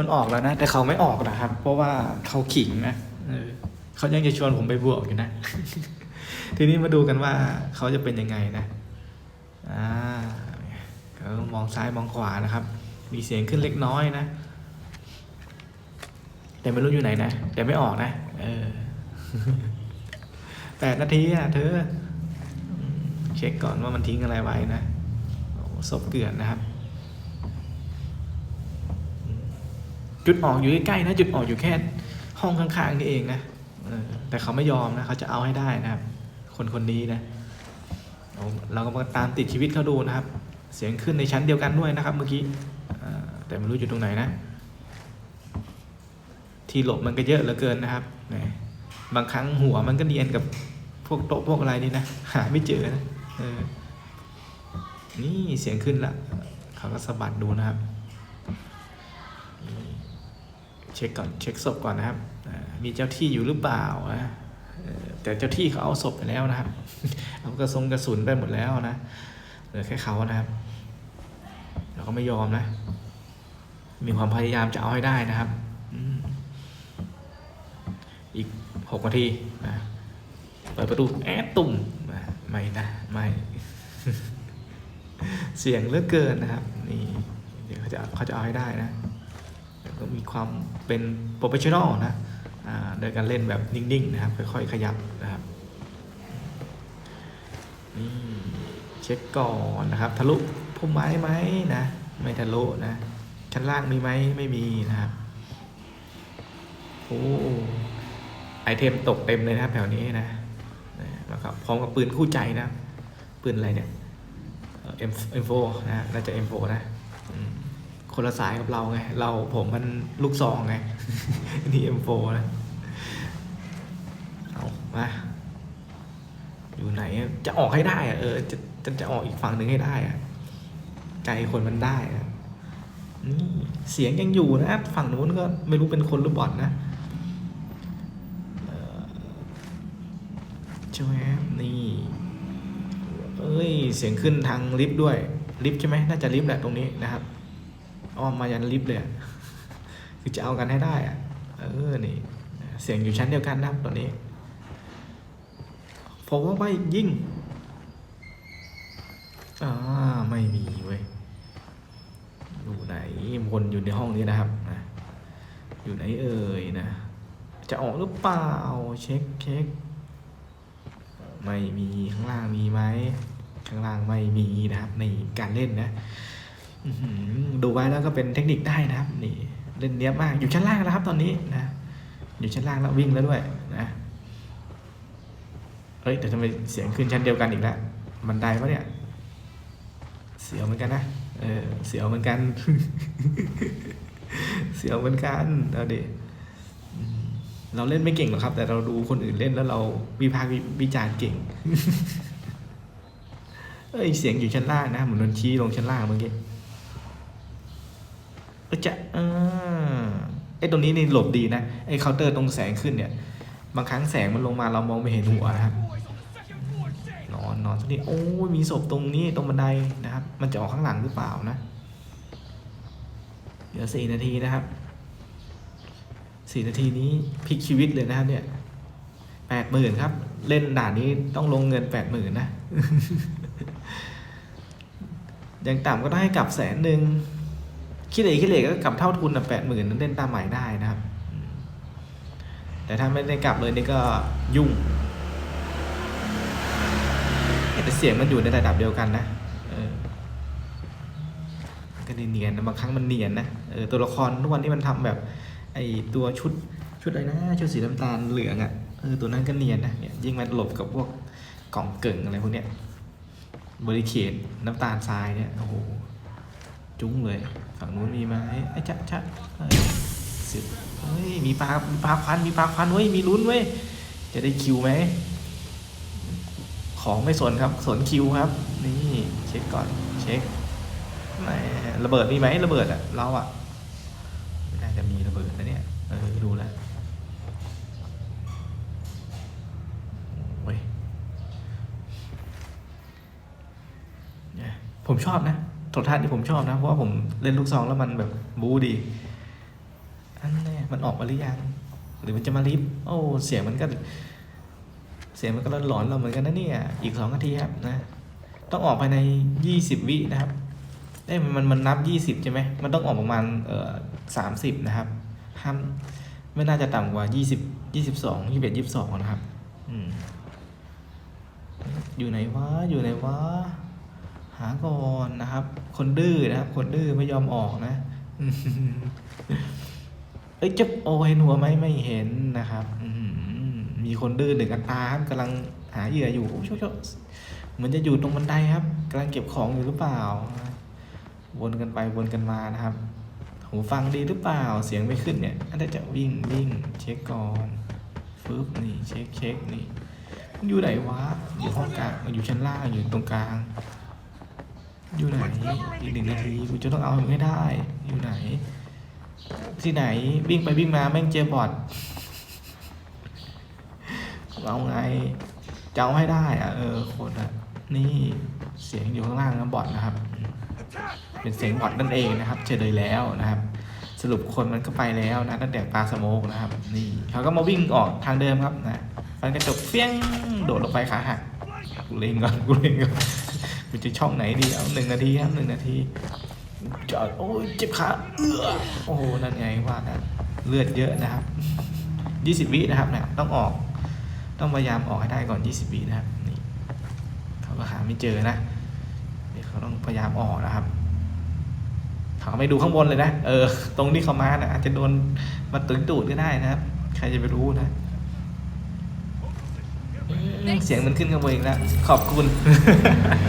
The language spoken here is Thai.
มันออกแล้วนะแต่เขาไม่ออกนะครับ เพราะว่าเขาขิงนะเขายังจะชวนผมไปบวกอยู่นะ ทีนี้มาดูกันว่าเขาจะเป็นยังไงนะอ่าเขามองซ้ายมองขวานะครับ มีเสียงขึ้นเล็กน้อยนะ แต่ไม่รู้อยู่ไหนนะ แต่ไม่ออกนะเออแปดนาทีอะเธอ เช็คก่อนว่ามันทิ้งอะไรไว้นะโอ้ศพเกลื่อนนะครับอืม จุดออกอยู่ใกล้ๆนะจุดออกอยู่แค่ห้องข้างๆนี่เองนะแต่เขาไม่ยอมนะเขาจะเอาให้ได้นะครับ คนคนนี้นะเอาเราก็มาตามติดชีวิตเขาดูนะครับ เสียงขึ้นในชั้นเดียวกันด้วยนะครับ เมื่อกี้แต่ไม่รู้อยู่ตรงไหนนะ ที่หลบมันก็เยอะเหลือเกินนะครับแหมบางครั้งหัวมันก็เนียนกับพวกโต๊ะพวกอะไรนี่นะหาไม่เจอนะนี่เสียงขึ้นละเขาก็สะบัดดูนะครับ ช็คก่อนเช็คศพก่อนนะครับมีเจ้าที่อยู่หรือเปล่านะแต่เจ้าที่เขาเอาศพไปแล้วนะครับ เอากระสงกระสุนไปหมดแล้วนะเหลือแค่เขานะครับเราก็ไม่ยอมนะ มีความพยายามจะเอาให้ได้นะครับอีกหกนาทีนะเปิดประตูแอดตุ่มไม่นะไม่เสียงเลือกเกินนะครับ นี่เดี๋ยวเขาจะเขาจะเอาให้ได้นะ ก็มีความเป็นโปรเฟชชั่นอลนะโดยการเล่นแบบนิ่งๆนะครับค่อยๆขยับนะครับนี่เช็คก่อนนะครับทะลุพุ่มไม้ไหมนะไม่ทะลุนะชั้นล่างมีไหมไม่มีนะครับโอ้ไอเทมตกเต็มเลยนะครับแถวนี้นะนะครับพร้อมกับปืนคู่ใจนะปืนอะไรเนี่ยเอ็มเอ็มโฟนะน่าจะเอ็มโฟนะอืม คนละสายกับเราไง เราผมมันลูกซองไง นี่เอ็มโฟนะ เอามา อยู่ไหน จะออกให้ได้อะเออจะจะจะออกอีกฝั่งหนึ่งให้ได้อะใจคนมันได้อะนี่เสียงยังอยู่นะ ฝั่งนู้นก็ไม่รู้เป็นคนหรือบอทนะใช่ไหมนี่เอ้ย เสียงขึ้นทางลิฟต์ด้วย ลิฟต์ใช่ไหมน่าจะลิฟต์แหละตรงนี้นะครับ อ้อมมายันลิฟต์เลยคือจะเอากันให้ได้อะเออนี่เสียงอยู่ชั้นเดียวกันนะครับตอนนี้ผมว่าไม่ยิ่งอ่าไม่มีเว้ยอยู่ไหนวนอยู่ในห้องนี้นะครับนะอยู่ไหนเอ่ยนะ จะออกหรือเปล่าเช็คเช็คไม่มีข้างล่างมีไหมข้างล่างไม่มีนะครับในการเล่นนะ ดูไว้แล้วก็เป็นเทคนิคได้นะครับ นี่เล่นเนี้ยบมากอยู่ชั้นล่างแล้วครับตอนนี้นะอยู่ชั้นล่างแล้ววิ่งแล้วด้วยนะเฮ้ยแต่ทำไมเสียงขึ้นชั้นเดียวกันอีกแล้วบันได้ปะเนี่ยเสียวเหมือนกันนะเออเสียวเหมือนกัน เสียวเหมือนกันเอาดิเราเล่นไม่เก่งหรอกครับ แต่เราดูคนอื่นเล่นแล้วเราวิพากษ์วิจารณ์เก่ง เอ้ยเสียงอยู่ชั้นล่างนะเหมือนโดนชี้ลงชั้นล่างเมื่อกี้ เอ้ยจะเออไอ้ตรงนี้นี่หลบดีนะไอ้เคาน์เตอร์ตรงแสงขึ้นเนี่ย บางครั้งแสงมันลงมาเรามองไม่เห็นหัวนะครับนอนนอนตรงนี้โอ้ยมีศพตรงนี้ตรงบันไดนะครับ มันจะออกข้างหลังหรือเปล่านะเหลือสี่นาทีนะครับสี่นาทีนี้พลิกชีวิตเลยนะครับ เนี่ยแปดหมื่นครับ เล่นด่านนี้ต้องลงเงินแปดหมื่นนะย่างต่ำก็ได้กลับแสนหนึ่ง คิดเลยคิดเลยก็กลับเท่าทุนแปดหมื่นนั้นเล่นตามหม่ได้นะครับ แต่ถ้าไม่ได้กลับเลยนี่ก็ยุ่งแต่เสียงมันอยู่ในระดับเดียวกันนะออก็เนียนๆนะบางครั้งมันเนียนนะเออตัวละครทุกวันที่มันทำแบบ ไอตัวชุดชุดอะไรนะชุดสีน้ำตาลเหลืองอะ่ะเออตัวนั้นก็เนียนนะเนี่ยยิ่งมันหลบกับพวกกล่องเกิ่งอะไรพวกเนี้ยบริเคดน้ำตาลทรายเนี่ยโอ้โห จุ้งเลย ฝั่งนู้นมีไหมไอ้จ๊ะจ๊ะสิบเฮ้ยมีปลามีปลาควันมีปลาควันเว้ยมีลุ้นเว้ยจะได้คิวไหมของไม่สนครับสนคิวครับ นี่เช็คก่อนเช็คไหนระเบิดมีไหมระเบิดอะเราอะไม่น่าจะมีระเบิดนะเนี่ยเออดูแล้วโอ้ยเนี่ยผมชอบนะ โทรทัศน์ที่ผมชอบนะ เพราะว่าผมเล่นลูกซองแล้วมันแบบบู๊ดี อันนี้มันออกมาหรือยัง หรือมันจะมาลิฟต์โอ้ เสียงมันก็ เสียงมันก็หลอนเราเหมือนกันนะเนี่ย อีกสองนาทีครับนะ ต้องออกภายในยี่สิบวินะครับเอ้มันมันนับยี่สิบใช่ไหม มันต้องออกประมาณเอ่อสามสิบนะครับ ห้ามไม่น่าจะต่ำกว่ายี่สิบยี่สิบสองยี่สิบเอ็ดยี่สิบสองนะครับ อืมอยู่ไหนวะ อยู่ไหนวะ หาก่อนนะครับ คนดื้อนะครับ คนดื้อไม่ยอมออกนะเอ้ยจะโอเห็นหัวไหมไม่เห็นนะครับมีคนดื้อหนึ่งอัตาครับกำลังหาเหยื่ออยู่โอ้ชโชเหมือนจะอยู่ตรงบันไดครับกำลังเก็บของอยู่หรือเปล่า วนกันไปวนกันมานะครับ หูฟังดีหรือเปล่า เสียงไม่ขึ้นเนี่ยอันนี้จะวิ่งวิ่งเช็คก่อนฟึบนี่เช็คเช็คนี่อยู่ไหนวะอยู่ห้องกลางอยู่ชั้นล่างอยู่ตรงกลาง อยู่ไหนอีกหนึ่งนาทีกูจะต้องเอาให้ได้ อยู่ไหน ที่ไหนวิ่งไปวิ่งมาแม่งเจอบอทเอาไงจะเอาให้ได้อะเออคนอะนี่เสียงอยู่ข้างล่างนะบอทนะครับ เป็นเสียงบอทนั่นเองนะครับเฉลยแล้วนะครับ สรุปคนมันก็ไปแล้วนะตั้งแต่ปลาสโมกนะครับ นี่เขาก็มาวิ่งออกทางเดิมครับนะฟันกระจกเฟี้ยงโดดลงไปขาหักกูเล่นก่อนกูเล่นก่อน กูจะช่องไหนดีเอาหนึ่งนาทีครับหนึ่งนาทีจอดโอ้ยเจ็บขาเอื้อโอ้โหนั่นไงว่านะเลือดเยอะนะครับยี่สิบวินะครับนะต้องออก ต้องพยายามออกให้ได้ก่อนยี่สิบวินะครับนี่เขาก็หาไม่เจอนะเดี๋ยวเขาต้องพยายามออกนะครับเขาไม่ดูข้างบนเลยนะเออ ตรงที่เขามานะอาจจะโดนมาตึงตูดก็ได้นะครับ ใครจะไปรู้นะอืมเสียงมันขึ้นข้างบนอีกแล้วขอบคุณ